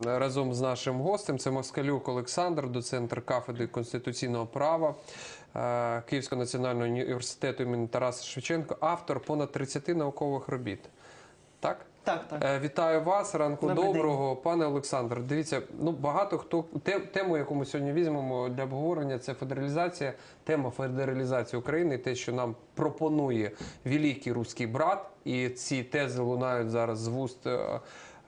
Разом з нашим гостем це Москалюк Олександр, доцентр кафедри конституційного права е, Київського національного університету імені Тараса Шевченка, автор понад 30 наукових робіт. Так? Так, так. Е, Вітаю вас, ранку Добрий доброго, пане Олександр. Дивіться, ну багато хто тему, яку ми сьогодні візьмемо для обговорення, це федералізація, тема федералізації України, те, що нам пропонує великий руський брат, і ці тези лунають зараз з вуст.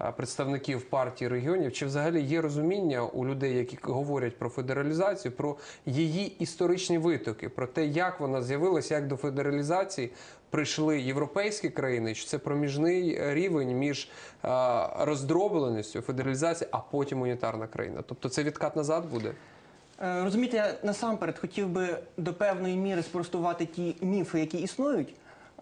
Е, е, Представників партії регіонів, чи взагалі є розуміння у людей, які говорять про федералізацію, про її історичні витоки, про те, як вона з'явилася, як до федералізації прийшли європейські країни, що це проміжний рівень між е, роздробленістю, федералізацією, а потім унітарна країна. Тобто це відкат назад буде. Е, Розумієте, я насамперед хотів би до певної міри спростувати ті міфи, які існують.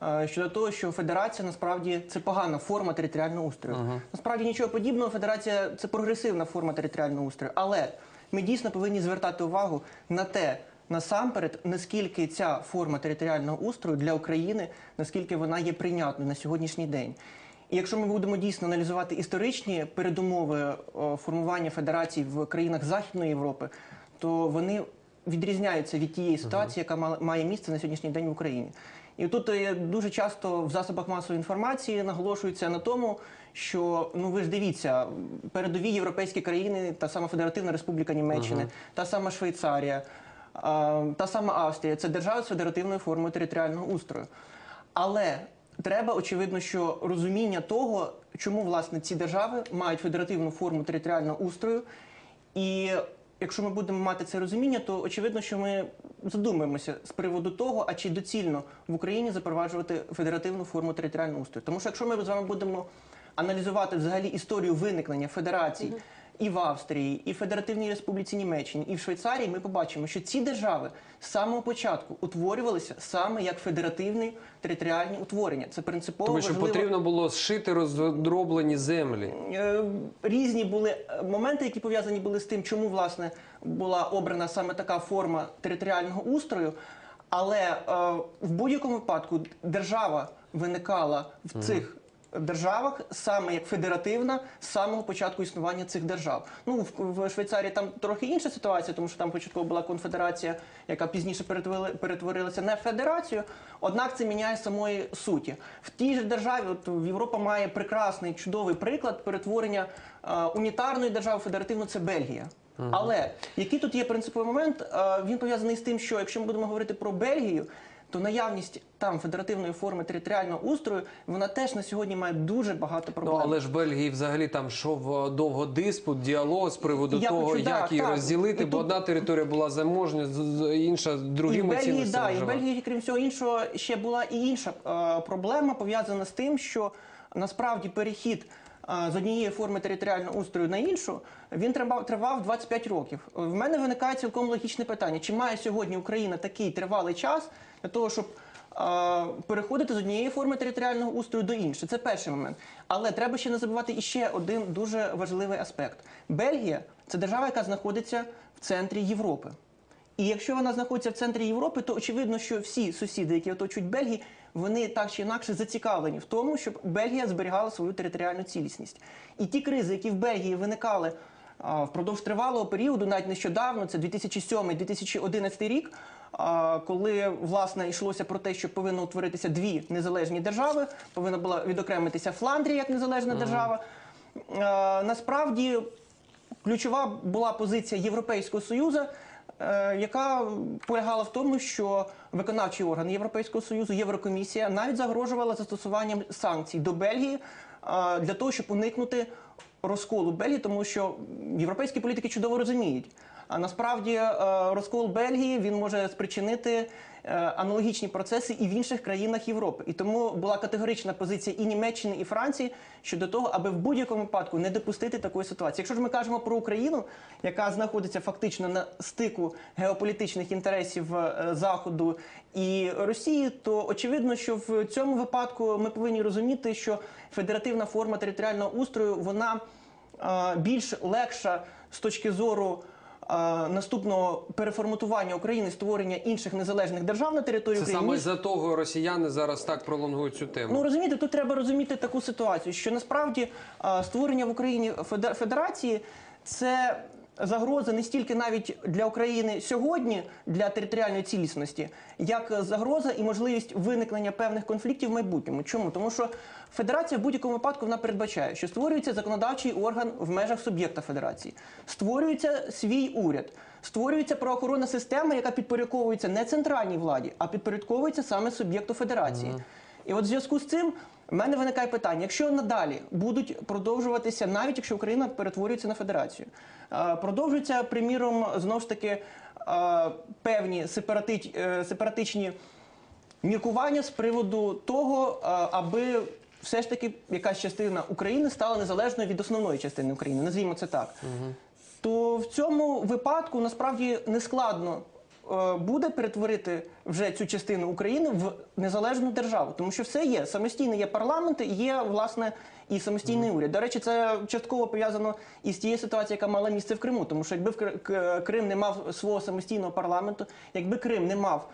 Е, Щодо того, що федерація насправді це погана форма територіального устрою. Насправді нічого подібного. Федерація це прогресивна форма територіального устрою. Але ми дійсно повинні звертати увагу на те, насамперед, наскільки ця форма територіального устрою для України, наскільки вона є прийнятною на сьогоднішній день. І якщо ми будемо дійсно аналізувати історичні передумови формування федерацій в країнах Західної Європи, то вони відрізняються від тієї ситуації, яка має місце на сьогоднішній день в Україні. І тут е, дуже часто в засобах масової інформації наголошується на тому, що ну ви ж дивіться, передові європейські країни, та сама Федеративна Республіка Німеччини, та сама Швейцарія, та сама Австрія це держави з федеративною формою територіального устрою. Але треба очевидно, що розуміння того, чому власне ці держави мають федеративну форму територіального устрою, і якщо ми будемо мати це розуміння, то очевидно, що ми задумаємося з приводу того, а чи доцільно в Україні запроваджувати федеративну форму територіального устрою. Тому що якщо ми з вами будемо аналізувати взагалі історію виникнення федерацій. І в Австрії, і в Федеративній Республіці Німеччині, і в Швейцарії ми побачимо, що ці держави з самого початку утворювалися саме як федеративні територіальні утворення. Це принципово Тому що важливо. потрібно було зшити роздроблені землі. Е, Різні були е, моменти, які пов'язані були з тим, чому власне була обрана саме така форма територіального устрою. Але е, в будь-якому випадку держава виникала в цих державах саме як федеративна з самого початку існування цих держав. Ну в, в Швейцарії там трохи інша ситуація, тому що там початково була конфедерація, яка пізніше перетворилася на федерацію. Однак це міняє самої суті. В тій же державі, от Європа має прекрасний чудовий приклад перетворення е, унітарної держави в федеративну це Бельгія. Але який тут є принциповий момент? Е, він пов'язаний з тим, що якщо ми будемо говорити про Бельгію, то наявність там федеративної форми територіального устрою вона теж на сьогодні має дуже багато Ну проблем. але ж Бельгії взагалі там йшов довго диспут, діалог з приводу Я того, хочу, як да, її так. розділити, І бо тут- одна територія була заможня, інша другими Бельгії, цінностями да, і в. Бельгії, крім всього іншого, ще була і інша е, проблема пов'язана з тим, що насправді перехід е, з однієї форми територіального устрою на іншу він тривав, тривав 25 років. В мене виникає цілком логічне питання: чи має сьогодні Україна такий тривалий час для того, щоб е, переходити з однієї форми територіального устрою до іншої? Це перший момент. Але треба ще не забувати іще один дуже важливий аспект: Бельгія це держава, яка знаходиться в центрі Європи. І якщо вона знаходиться в центрі Європи, то очевидно, що всі сусіди, які оточують Бельгію, вони так чи інакше зацікавлені в тому, щоб Бельгія зберігала свою територіальну цілісність. І ті кризи, які в Бельгії виникали а, впродовж тривалого періоду, навіть нещодавно, це 2007-2011 рік, а, коли власне йшлося про те, що повинно утворитися дві незалежні держави, повинна була відокремитися Фландрія як незалежна держава. Насправді ключова була позиція Європейського Союзу, е, яка полягала в тому, що виконавчий орган Європейського Союзу, Єврокомісія, навіть загрожувала застосуванням санкцій до Бельгії для того, щоб уникнути розколу Бельгії, тому що європейські політики чудово розуміють. А насправді е, розкол Бельгії він може спричинити е, аналогічні процеси і в інших країнах Європи. І тому була категорична позиція і Німеччини, і Франції щодо того, аби в будь-якому випадку не допустити такої ситуації. Якщо ж ми кажемо про Україну, яка знаходиться фактично на стику геополітичних інтересів е, Заходу і Росії, то очевидно, що в цьому випадку ми повинні розуміти, що федеративна форма територіального устрою вона більш легша з точки зору наступного переформатування України, створення інших незалежних держав на території Це України. саме за того росіяни зараз так пролонгують цю тему. Ну розумієте, тут треба розуміти таку ситуацію, що насправді створення в Україні феде- федерації це загроза не стільки навіть для України сьогодні для територіальної цілісності, як загроза і можливість виникнення певних конфліктів в майбутньому. Чому? Тому що федерація в будь-якому випадку вона передбачає, що створюється законодавчий орган в межах суб'єкта федерації, створюється свій уряд. Створюється правоохоронна система, яка підпорядковується не центральній владі, а підпорядковується саме суб'єкту федерації. І от в зв'язку з цим в мене виникає питання: якщо надалі будуть продовжуватися, навіть якщо Україна перетворюється на федерацію, е, продовжуються, приміром, знову ж таки е, певні е, сепаратичні міркування з приводу того, аби все ж таки якась частина України стала незалежною від основної частини України, назвімо це так. То в цьому випадку насправді нескладно е, буде перетворити вже цю частину України в незалежну державу, тому що все є. Самостійний є парламент, є власне і самостійний уряд. До речі, це частково пов'язано із тією ситуацією, яка мала місце в Криму, тому що якби Крим не мав свого самостійного парламенту, якби Крим не мав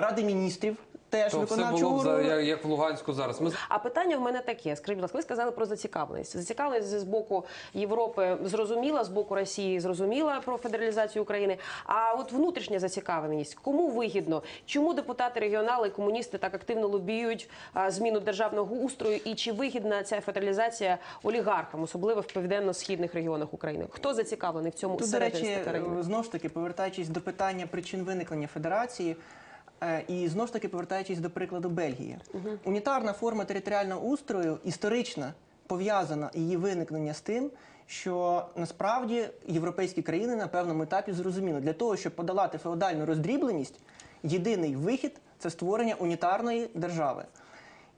ради міністрів, теж То все виконавчого було б за, органу, як, як в Луганську зараз. Ми А питання в мене таке: скажіть, будь ласка, ви сказали про зацікавленість. Зацікавленість з боку Європи зрозуміла, з боку Росії зрозуміла про федералізацію України. А от внутрішня зацікавленість кому вигідно? Чому депутати регіонали і комуністи так активно лобіюють а, зміну державного устрою? І чи вигідна ця федералізація олігархам, особливо в південно-східних регіонах України? Хто зацікавлений в цьому Тут, до речі, країни? е, знову ж таки, повертаючись до питання причин виникнення федерації, і знову ж таки повертаючись до прикладу Бельгії, унітарна форма територіального устрою історично пов'язана її виникнення з тим, що насправді європейські країни на певному етапі зрозуміли, для того, щоб подолати феодальну роздрібленість, єдиний вихід це створення унітарної держави.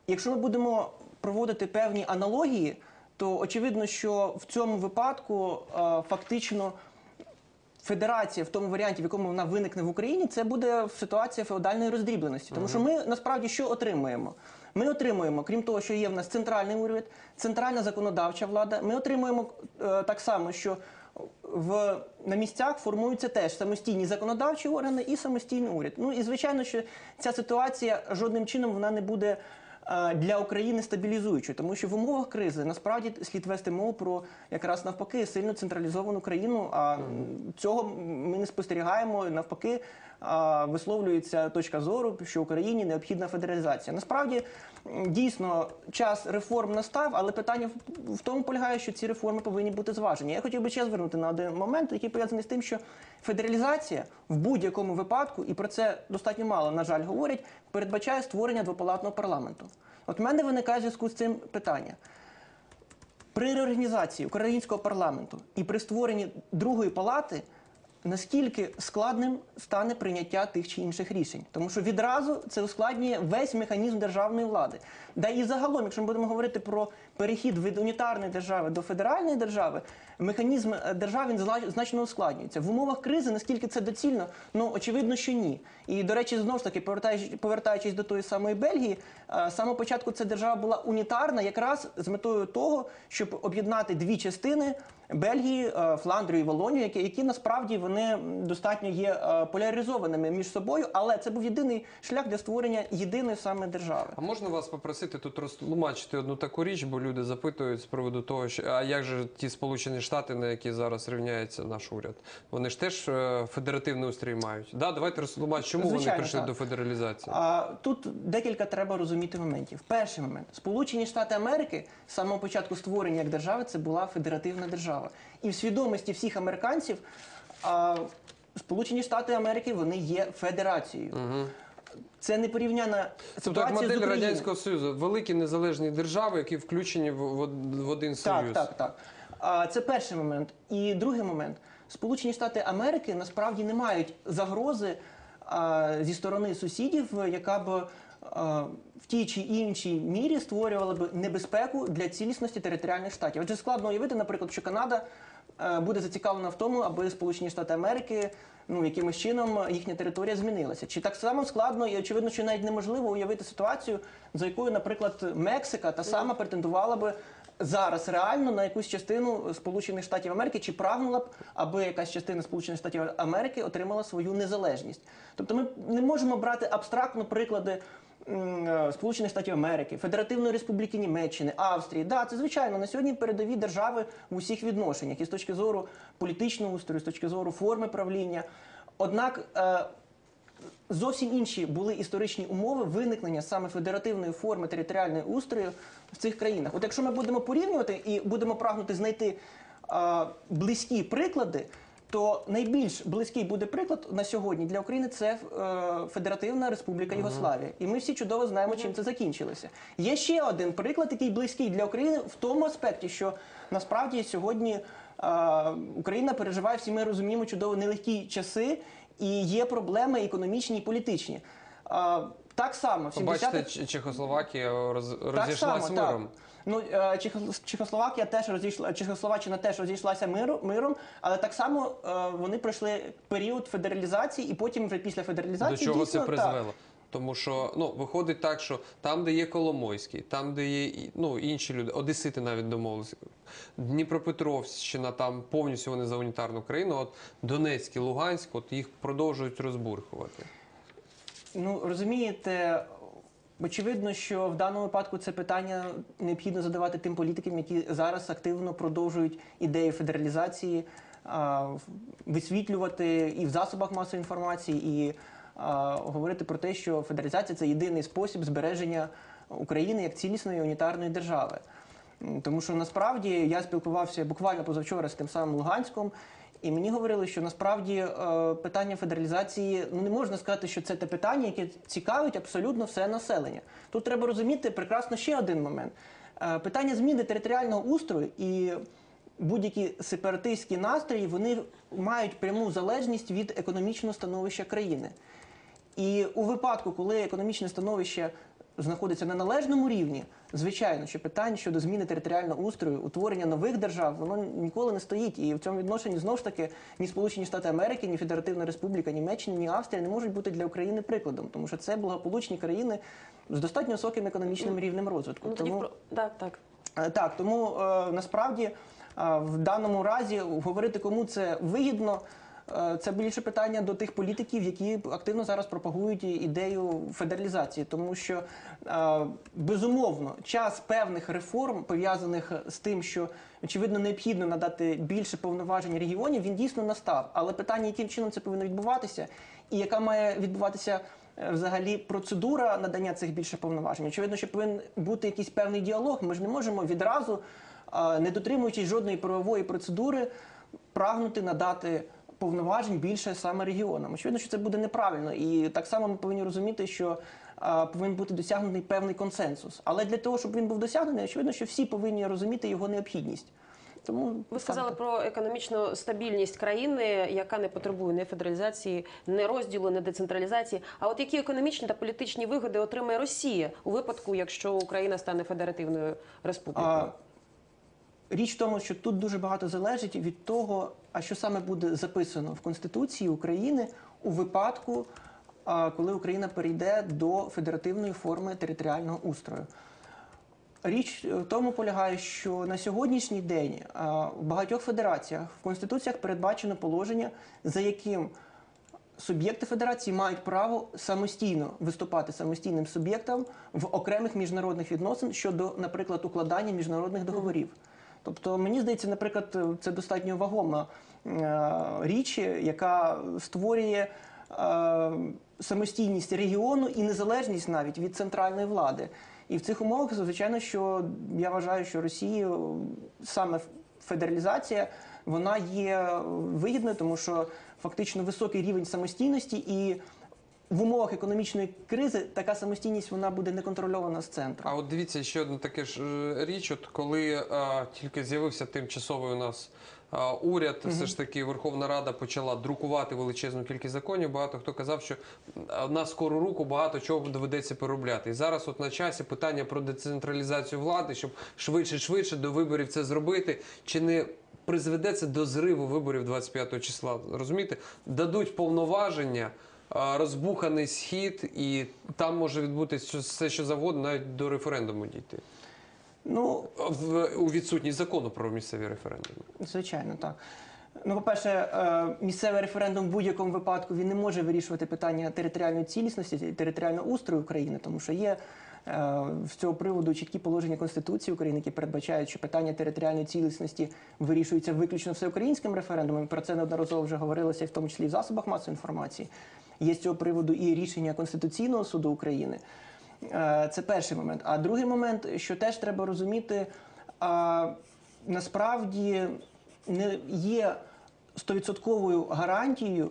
Якщо ми будемо проводити певні аналогії, то очевидно, що в цьому випадку е, фактично федерація в тому варіанті, в якому вона виникне в Україні, це буде ситуація феодальної роздрібленості. Тому що ми насправді що отримуємо? Ми отримуємо, крім того, що є в нас центральний уряд, центральна законодавча влада. Ми отримуємо е, так само, що в на місцях формуються теж самостійні законодавчі органи і самостійний уряд. Ну і звичайно, що ця ситуація жодним чином вона не буде для України стабілізуючою, тому що в умовах кризи насправді слід вести мову про якраз навпаки сильно централізовану країну. А цього ми не спостерігаємо. Навпаки, висловлюється точка зору, що Україні необхідна федералізація. Насправді дійсно час реформ настав, але питання в- тому полягає, що ці реформи повинні бути зважені. Я хотів би ще звернути на один момент, який пов'язаний з тим, що федералізація в будь-якому випадку, і про це достатньо мало, на жаль, говорять, передбачає створення двопалатного парламенту. От в мене виникає в зв'язку з цим питання. При реорганізації українського парламенту і при створенні другої палати наскільки складним стане прийняття тих чи інших рішень, тому що відразу це ускладнює весь механізм державної влади. Да і загалом, якщо ми будемо говорити про перехід від унітарної держави до федеральної держави, механізм е, держави він значно ускладнюється. В умовах кризи наскільки це доцільно, ну очевидно, що ні. І до речі, знову ж таки, повертаючись, повертаючись до тої самої Бельгії, е, самого початку ця держава була унітарна, якраз з метою того, щоб об'єднати дві частини Бельгії, е, Фландрію і Волонію, які, які насправді вони достатньо є поляризованими між собою, але це був єдиний шлях для створення єдиної саме держави. А можна вас попросити тут розтлумачити одну таку річ, бо люди запитують з приводу того, що а як же ті Сполучені Штати, на які зараз рівняється наш уряд? Вони ж теж е, федеративний устрій мають. Да, давайте розтлумачимо, чому вони прийшли так. до федералізації. А тут декілька треба розуміти моментів. Перший момент: Сполучені Штати Америки з самого початку створення як держави це була федеративна держава. І в свідомості всіх американців а, Сполучені Штати Америки вони є федерацією. Це не порівняна Тобто ситуація з модель Україною. радянського союзу, великі незалежні держави, які включені в, один Так, союз. так, так. А, це перший момент. І другий момент. Сполучені Штати Америки насправді не мають загрози а, зі сторони сусідів, яка б а, в тій чи іншій мірі створювала б небезпеку для цілісності територіальних штатів. Отже, складно уявити, наприклад, що Канада е, буде зацікавлена в тому, аби Сполучені Штати Америки ну якимось чином їхня територія змінилася. Чи так само складно і очевидно, що навіть неможливо уявити ситуацію, за якою, наприклад, Мексика та сама претендувала би зараз реально на якусь частину Сполучених Штатів Америки чи прагнула б, аби якась частина Сполучених Штатів Америки отримала свою незалежність. Тобто ми не можемо брати абстрактно приклади. Е, Сполучених Штатів Америки, Федеративної Республіки Німеччини, Австрії. Да, це звичайно на сьогодні передові держави в усіх відношеннях, і з точки зору політичного устрою, з точки зору форми правління. Однак е, зовсім інші були історичні умови виникнення саме федеративної форми територіальної устрою в цих країнах. От якщо ми будемо порівнювати і будемо прагнути знайти близькі приклади, то найбільш близький буде приклад на сьогодні для України це е, Федеративна Республіка Югославія. І ми всі чудово знаємо, чим це закінчилося. Є ще один приклад, який близький для України в тому аспекті, що насправді сьогодні е, Україна переживає, всі ми розуміємо чудово нелегкі часи, і є проблеми економічні і політичні. Так само, в Побачите, 70-х Ч- Чехословакія роз, само, миром. Так. Ну, е, Чехословакія теж розійшла, Чехословаччина теж розійшлася миру, миром, але так само е, вони пройшли період федералізації, і потім вже після федералізації До чого дійсно, це так, призвело? Тому що ну виходить так, що там, де є Коломойський, там, де є ну, інші люди, Одесити навіть домовилися. Дніпропетровщина, там повністю вони за унітарну країну. От Донецьк і Луганськ, от їх продовжують розбурхувати. Ну розумієте, очевидно, що в даному випадку це питання необхідно задавати тим політикам, які зараз активно продовжують ідею федералізації, висвітлювати і в засобах масової інформації, і говорити про те, що федералізація це єдиний спосіб збереження України як цілісної унітарної держави. Тому що насправді я спілкувався буквально позавчора з тим самим Луганськом, і мені говорили, що насправді е, питання федералізації ну не можна сказати, що це те питання, яке цікавить абсолютно все населення. Тут треба розуміти прекрасно ще один момент: Е, питання зміни територіального устрою і будь-які сепаратистські настрої вони мають пряму залежність від економічного становища країни. І у випадку, коли економічне становище знаходиться на належному рівні, звичайно, що питання щодо зміни територіального устрою, утворення нових держав, воно ніколи не стоїть. І в цьому відношенні знову ж таки ні Сполучені Штати Америки, ні Федеративна Республіка Німеччина, ні Австрія не можуть бути для України прикладом, тому що це благополучні країни з достатньо високим економічним рівнем розвитку. Ну, тоді Тому... про так, так. Е, Так, тому е, насправді е, в даному разі говорити, кому це вигідно, це більше питання до тих політиків, які активно зараз пропагують ідею федералізації, тому що е, безумовно час певних реформ пов'язаних з тим, що очевидно необхідно надати більше повноважень регіонів, він дійсно настав. Але питання, яким чином це повинно відбуватися, і яка має відбуватися е, взагалі процедура надання цих більше повноважень. Очевидно, що повинен бути якийсь певний діалог. Ми ж не можемо відразу, е, не дотримуючись жодної правової процедури, прагнути надати. Повноважень більше саме регіонам. Очевидно, що це буде неправильно, і так само ми повинні розуміти, що е, повинен бути досягнений певний консенсус. Але для того, щоб він був досягнений, очевидно, що всі повинні розуміти його необхідність. Тому Ви сказали так. про економічну стабільність країни, яка не потребує ні федералізації, ні розділу, ні децентралізації. А от які економічні та політичні вигоди отримає Росія у випадку, якщо Україна стане федеративною республікою? А, річ в тому, що тут дуже багато залежить від того, а що саме буде записано в Конституції України у випадку, коли Україна перейде до федеративної форми територіального устрою. Річ в тому полягає, що на сьогоднішній день в багатьох федераціях в конституціях передбачено положення, за яким суб'єкти федерації мають право самостійно виступати самостійним суб'єктом в окремих міжнародних відносин щодо, наприклад, укладання міжнародних договорів. Тобто, мені здається, наприклад, це достатньо вагома е, річ, яка створює е, самостійність регіону і незалежність навіть від центральної влади. І в цих умовах, звичайно, що я вважаю, що Росії е, саме федералізація вона є вигідною, тому що фактично високий рівень самостійності і. В умовах економічної кризи така самостійність вона буде не контрольована з центру. А от дивіться ще одна таке ж е, річ, от коли е, тільки з'явився тимчасовий у нас е, уряд, все ж таки Верховна Рада почала друкувати величезну кількість законів. Багато хто казав, що на скору руку багато чого доведеться переробляти. І зараз, от на часі, питання про децентралізацію влади, щоб швидше швидше до виборів це зробити, чи не призведе це до зриву виборів 25 числа? Розумієте, дадуть повноваження. Розбуханий схід, і там може відбутися все, що завгодно, навіть до референдуму дійти. Ну, В, у відсутність закону про місцеві референдуми. Звичайно, так. Ну, по-перше, е, місцевий референдум в будь-якому випадку він не може вирішувати питання територіальної цілісності, територіального устрою України, тому що є з цього приводу чіткі положення Конституції України, які передбачають, що питання територіальної цілісності вирішується виключно всеукраїнським референдумом. Про це неодноразово вже говорилося, в тому числі в засобах масової інформації. Є з цього приводу і рішення Конституційного суду України. Е, Це перший момент. А другий момент, що теж треба розуміти, а, насправді не є стовідсотковою гарантією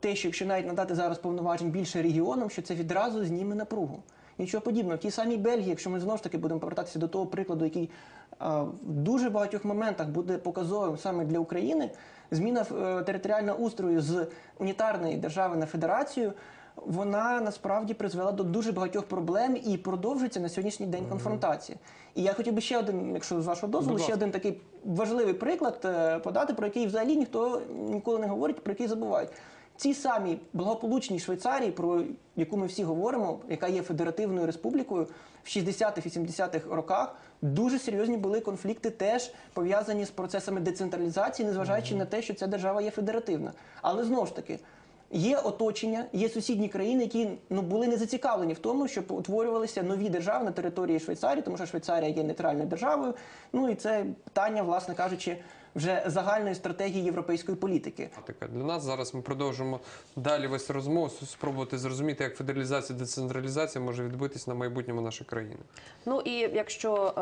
те, що якщо навіть надати зараз повноважень більше регіонам, що це відразу зніме напругу. Нічого подібного. В тій самій Бельгії, якщо ми знову ж таки будемо повертатися до того прикладу, який а, в дуже багатьох моментах буде показовим саме для України, зміна е, територіального устрою з унітарної держави на федерацію. Вона насправді призвела до дуже багатьох проблем і продовжується на сьогоднішній день конфронтація. І я хотів би ще один, якщо з вашого дозволу, ще один такий важливий приклад е, подати, про який взагалі ніхто ніколи не говорить, про який забувають. Ці самі благополучні Швейцарії, про яку ми всі говоримо, яка є федеративною республікою, в 60-х і 70-х роках дуже серйозні були конфлікти, теж пов'язані з процесами децентралізації, незважаючи на те, що ця держава є федеративна. Але знову ж таки. Є оточення, є сусідні країни, які ну були не зацікавлені в тому, щоб утворювалися нові держави на території Швейцарії, тому що Швейцарія є нейтральною державою. Ну і це питання, власне кажучи, вже загальної стратегії європейської політики. Така для нас зараз ми продовжимо далі вести розмову, спробувати зрозуміти, як федералізація, децентралізація може відбитись на майбутньому нашої країни. Ну і якщо е,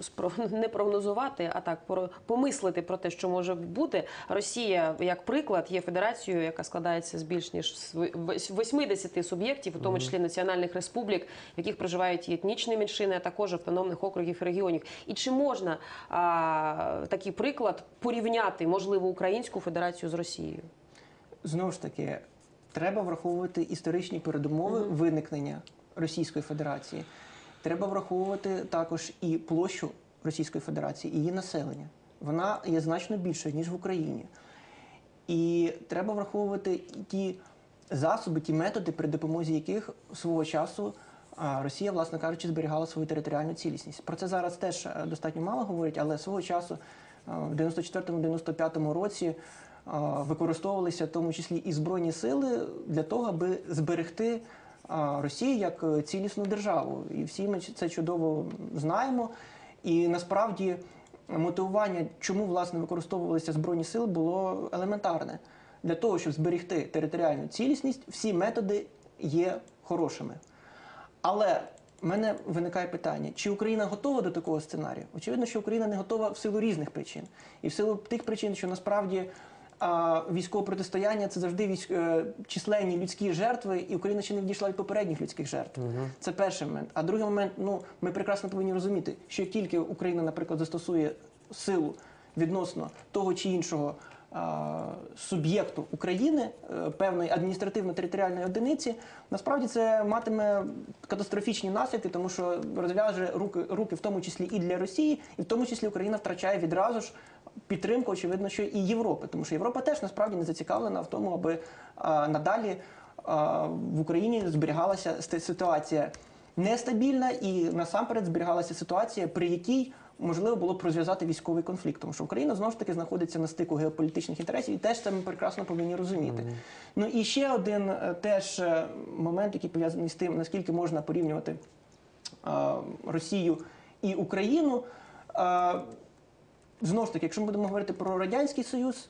спро- не прогнозувати, а так про- помислити про те, що може бути, Росія як приклад є федерацією, яка складається з більш ніж з ви- 80 суб'єктів, у тому числі національних республік, в яких проживають і етнічні меншини, а також автономних округів і регіонів. І чи можна а, такий приклад порівняти можливо українську федерацію з Росією? Знову ж таки, треба враховувати історичні передумови виникнення Російської Федерації. Треба враховувати також і площу Російської Федерації, і її населення. Вона є значно більшою, ніж в Україні. І треба враховувати ті засоби, ті методи, при допомозі яких свого часу Росія, власне кажучи, зберігала свою територіальну цілісність. Про це зараз теж е, достатньо мало говорять, але свого часу в 94-95 році використовувалися в тому числі і збройні сили для того, аби зберегти Росію як цілісну державу. І всі ми це чудово знаємо. І насправді мотивування, чому власне використовувалися збройні сили, було елементарне. Для того, щоб зберегти територіальну цілісність, всі методи є хорошими. Але в мене виникає питання: чи Україна готова до такого сценарію? Очевидно, що Україна не готова в силу різних причин. І в силу тих причин, що насправді а, військове протистояння це завжди військ... е, численні людські жертви, і Україна ще не відійшла від попередніх людських жертв. Це перший момент. А другий момент, ну ми прекрасно повинні розуміти, що тільки Україна, наприклад, застосує силу відносно того чи іншого суб'єкту України, е, певної адміністративно-територіальної одиниці, насправді це матиме катастрофічні наслідки, тому що розв'яже руки, руки в тому числі і для Росії, і в тому числі Україна втрачає відразу ж підтримку, очевидно, що і Європи, тому що Європа теж насправді не зацікавлена в тому, аби надалі в Україні зберігалася ситуація нестабільна і насамперед зберігалася ситуація, при якій можливо було б розв'язати військовий конфлікт, тому що Україна знову ж таки знаходиться на стику геополітичних інтересів, і теж це ми прекрасно повинні розуміти. Ну і ще один е, теж е, момент, який пов'язаний з тим, наскільки можна порівнювати е, Росію і Україну. Е, Знову ж таки, якщо ми будемо говорити про Радянський Союз,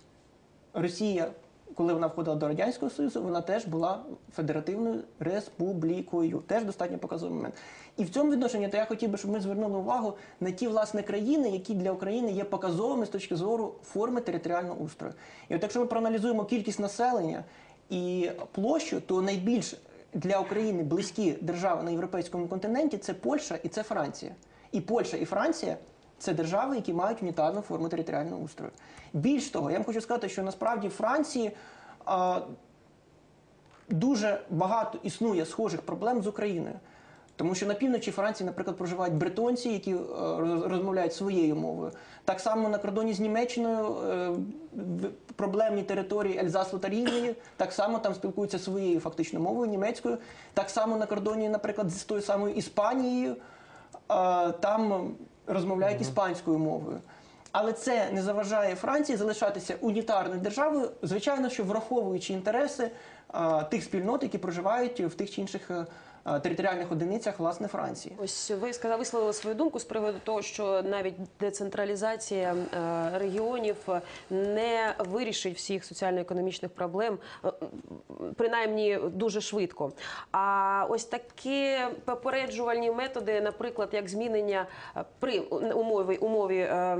Росія, коли вона входила до Радянського Союзу, вона теж була федеративною республікою. Теж достатньо показовий момент. І в цьому відношенні то я хотів би, щоб ми звернули увагу на ті власне країни, які для України є показовими з точки зору форми територіального устрою. І от якщо ми проаналізуємо кількість населення і площу, то найбільш для України близькі держави на європейському континенті це Польща і це Франція. І Польща і Франція це держави, які мають унітарну форму територіального устрою. Більш того, я вам хочу сказати, що насправді в Франції а, дуже багато існує схожих проблем з Україною. Тому що на півночі Франції, наприклад, проживають бретонці, які е, розмовляють своєю мовою. Так само на кордоні з Німеччиною е, в проблемні території Ельзас Лотарінії, так само там спілкуються своєю фактично мовою німецькою. Так само на кордоні, наприклад, з тою самою Іспанією. е, Там розмовляють іспанською мовою. Але це не заважає Франції залишатися унітарною державою, звичайно, що враховуючи інтереси а, тих спільнот, які проживають в тих чи інших е, територіальних одиницях власне Франції. Ось ви сказали, висловили свою думку з приводу того, що навіть децентралізація е, регіонів не вирішить всіх соціально-економічних проблем, е, принаймні дуже швидко. А ось такі попереджувальні методи, наприклад, як змінення е, при умові умові е,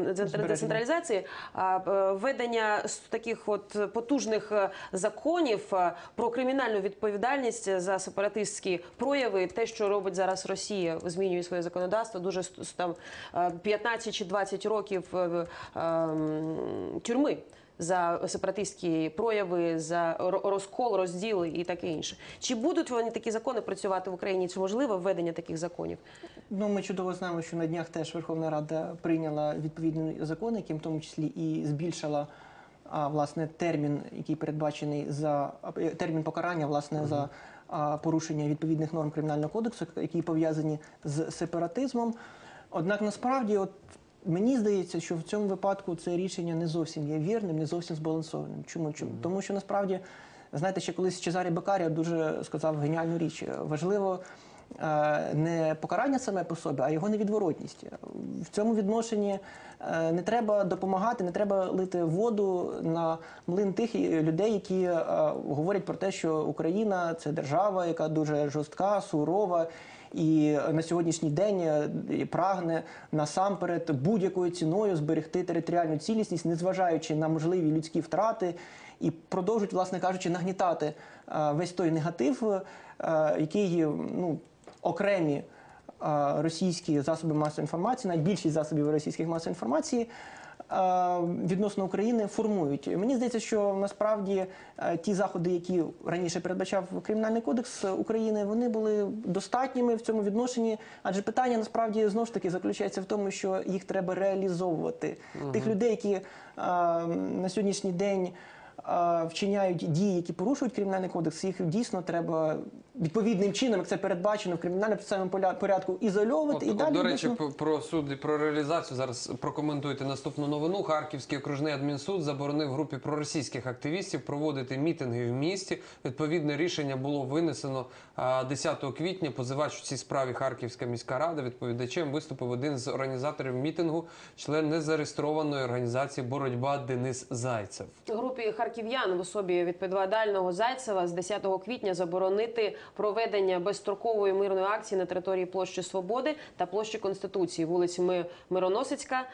децентралізації, е, введення таких от потужних е, законів е, про кримінальну відповідальність за сепаратистські прояви, те, що робить зараз Росія, змінює своє законодавство, дуже там е, 15 чи 20 років е, е, м, тюрми. За сепаратистські прояви, за ро- розкол, розділи і таке інше. Чи будуть вони такі закони працювати в Україні? Чи можливо введення таких законів? Ну, ми чудово знаємо, що на днях теж Верховна Рада прийняла відповідний закон, яким в тому числі і збільшила а, власне термін, який передбачений за е, термін покарання, власне, за а, порушення відповідних норм кримінального кодексу, які пов'язані з сепаратизмом. Однак насправді, от мені здається, що в цьому випадку це рішення не зовсім є вірним, не зовсім збалансованим. Чому? Чому? Тому що насправді, знаєте, ще колись Чезарі Бекарія дуже сказав геніальну річ. Важливо не покарання саме по собі, а його невідворотність. В цьому відношенні е, не треба допомагати, не треба лити воду на млин тих е, людей, які е, говорять про те, що Україна це держава, яка дуже жорстка, сурова. І на сьогоднішній день е, прагне насамперед будь-якою ціною зберегти територіальну цілісність, незважаючи на можливі людські втрати, і продовжують, власне кажучи, нагнітати е, весь той негатив, е, який ну окремі е, російські засоби масової інформації, навіть більшість засобів російських масової інформації. е, Відносно України формують. Мені здається, що насправді е, ті заходи, які раніше передбачав Кримінальний кодекс України, вони були достатніми в цьому відношенні. Адже питання насправді знову ж таки заключається в тому, що їх треба реалізовувати. Тих людей, які на сьогоднішній день вчиняють дії, які порушують кримінальний кодекс, їх дійсно треба відповідним чином, як це передбачено в кримінальному процесуальному поля- порядку, ізольовувати От, і от, далі. до речі, дійсно, про суд і про реалізацію зараз прокоментуйте наступну новину. Харківський окружний адмінсуд заборонив групі проросійських активістів проводити мітинги в місті. Відповідне рішення було винесено а, 10 квітня. Позивач у цій справі Харківська міська рада відповідачем виступив один з організаторів мітингу, член незареєстрованої організації Боротьба Денис Зайцев. групі харків'ян в особі відповідального Зайцева з 10 квітня заборонити проведення безстрокової мирної акції на території площі Свободи та площі Конституції, вулиці Мироносицька,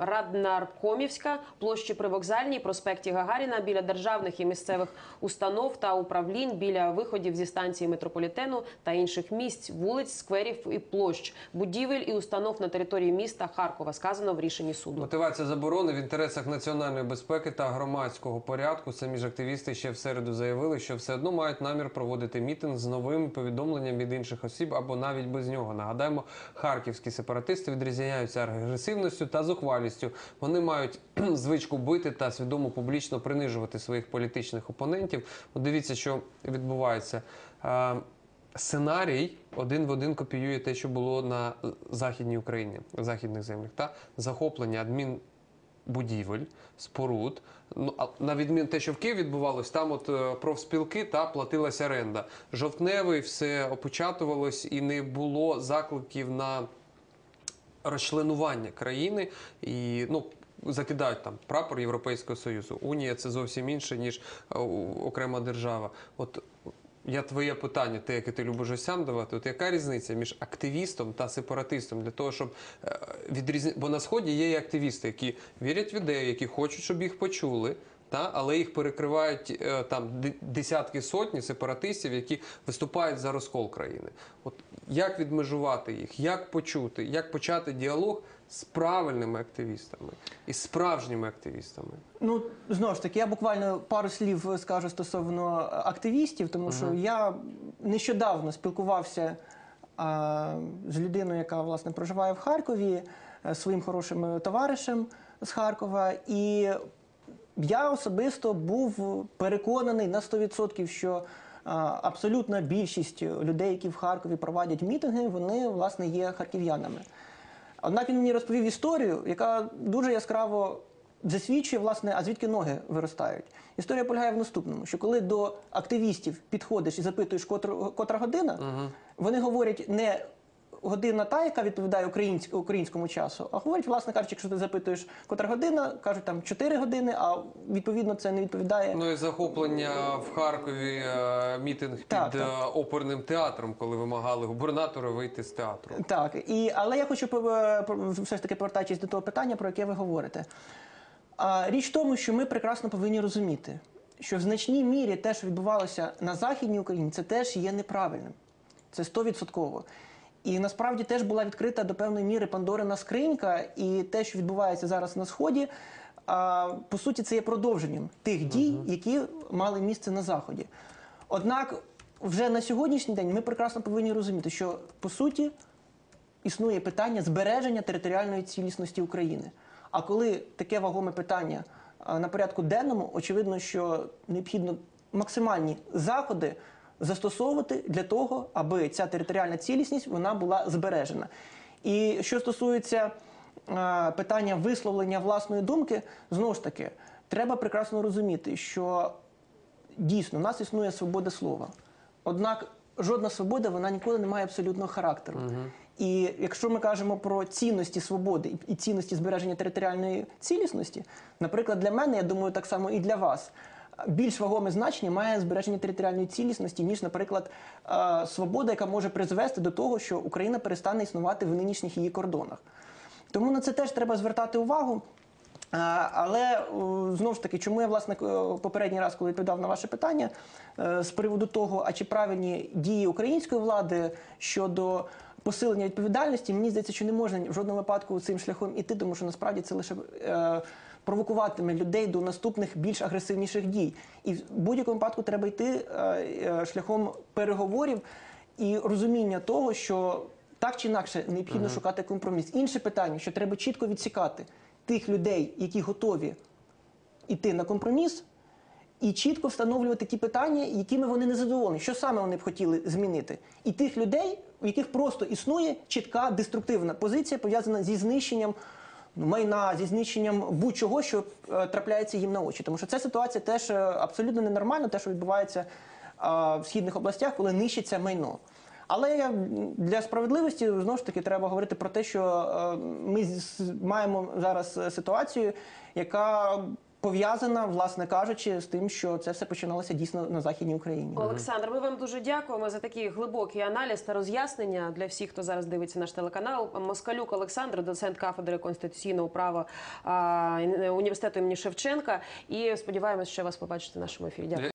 Раднаркомівська, площі Привокзальній, проспекті Гагаріна біля державних і місцевих установ та управлінь біля виходів зі станції метрополітену та інших місць, вулиць, скверів і площ, будівель і установ на території міста Харкова. Сказано в рішенні суду. Мотивація заборони в інтересах національної безпеки та громадського порядку. Самі ж активісти ще в середу заявили, що все одно мають намір проводити мітинг з новими повідомленням від інших осіб або навіть без нього. Нагадаємо, харківські сепаратисти відрізняються агресивністю та зухвалістю. Вони мають звичку бити та свідомо публічно принижувати своїх політичних опонентів. Дивіться, що відбувається. Е, Сценарій один в один копіює те, що було на західній Україні, в західних землях, та захоплення адмінбудівель, споруд. Ну а на відмін те, що в Києві відбувалось, там от е, профспілки та платилася оренда. Жовтневий все опечатувалось і не було закликів на розчленування країни і ну. Закидають там прапор Європейського Союзу. Унія це зовсім інше, ніж е, окрема держава. От я твоє питання, те, яке ти любиш осям давати, от яка різниця між активістом та сепаратистом для того, щоб е, відрізні... Бо на сході є і активісти, які вірять в ідею, які хочуть, щоб їх почули. Та, але їх перекривають е, там десятки сотні сепаратистів, які виступають за розкол країни. От як відмежувати їх, як почути, як почати діалог з правильними активістами і справжніми активістами? Ну знову ж таки, я буквально пару слів скажу стосовно активістів, тому що я нещодавно спілкувався а, з людиною, яка власне проживає в Харкові, е, своїм хорошим е, товаришем з Харкова, і я особисто був переконаний на 100%, що а, абсолютна більшість людей, які в Харкові проводять мітинги, вони власне є харків'янами. Однак він мені розповів історію, яка дуже яскраво засвідчує, власне, а звідки ноги виростають. Історія полягає в наступному: що коли до активістів підходиш і запитуєш, котра, котра година, вони говорять не година та, яка відповідає українсь- українському часу, а говорять, власне кажучи, якщо ти запитуєш, котра година, кажуть там 4 години, а відповідно це не відповідає. Ну і захоплення в Харкові е, мітинг під Так, так. е, оперним театром, коли вимагали губернатора вийти з театру. Так, і, але я хочу все ж таки повертатись до того питання, про яке ви говорите. Річ в тому, що ми прекрасно повинні розуміти, що в значній мірі те, що відбувалося на Західній Україні, це теж є неправильним. Це стовідсотково. І насправді теж була відкрита до певної міри Пандорина скринька, і те, що відбувається зараз на Сході, по суті, це є продовженням тих дій, які мали місце на Заході. Однак, вже на сьогоднішній день ми прекрасно повинні розуміти, що по суті існує питання збереження територіальної цілісності України. А коли таке вагоме питання на порядку денному, очевидно, що необхідно максимальні заходи застосовувати для того, аби ця територіальна цілісність вона була збережена. І що стосується а, питання висловлення власної думки, знову ж таки, треба прекрасно розуміти, що дійсно у нас існує свобода слова. Однак жодна свобода вона ніколи не має абсолютного характеру. І якщо ми кажемо про цінності свободи і цінності збереження територіальної цілісності, наприклад, для мене, я думаю, так само і для вас. Більш вагоме значення має збереження територіальної цілісності, ніж, наприклад, е, свобода, яка може призвести до того, що Україна перестане існувати в нинішніх її кордонах. Тому на це теж треба звертати увагу. Але знову ж таки, чому я власне попередній раз, коли відповідав на ваше питання е, з приводу того, а чи правильні дії української влади щодо посилення відповідальності, мені здається, що не можна в жодному випадку цим шляхом іти, тому що насправді це лише е, провокуватиме людей до наступних більш агресивніших дій. І в будь-якому випадку треба йти е, е, шляхом переговорів і розуміння того, що так чи інакше необхідно шукати компроміс. Інше питання, що треба чітко відсікати тих людей, які готові йти на компроміс, і чітко встановлювати ті питання, якими вони не задоволені, що саме вони б хотіли змінити. І тих людей, у яких просто існує чітка деструктивна позиція, пов'язана зі знищенням майна, зі знищенням будь-чого, що е, трапляється їм на очі. Тому що ця ситуація теж е, абсолютно ненормальна, те, що відбувається в східних областях, коли нищиться майно. Але для справедливості знову ж таки треба говорити про те, що е, ми маємо зараз ситуацію, яка пов'язана, власне кажучи, з тим, що це все починалося дійсно на західній Україні. Олександр, ми вам дуже дякуємо за такий глибокий аналіз та роз'яснення для всіх, хто зараз дивиться наш телеканал. Москалюк Олександр, доцент кафедри конституційного права а, університету імені Шевченка. І сподіваємось, що вас побачити в нашому ефірі. Дякую.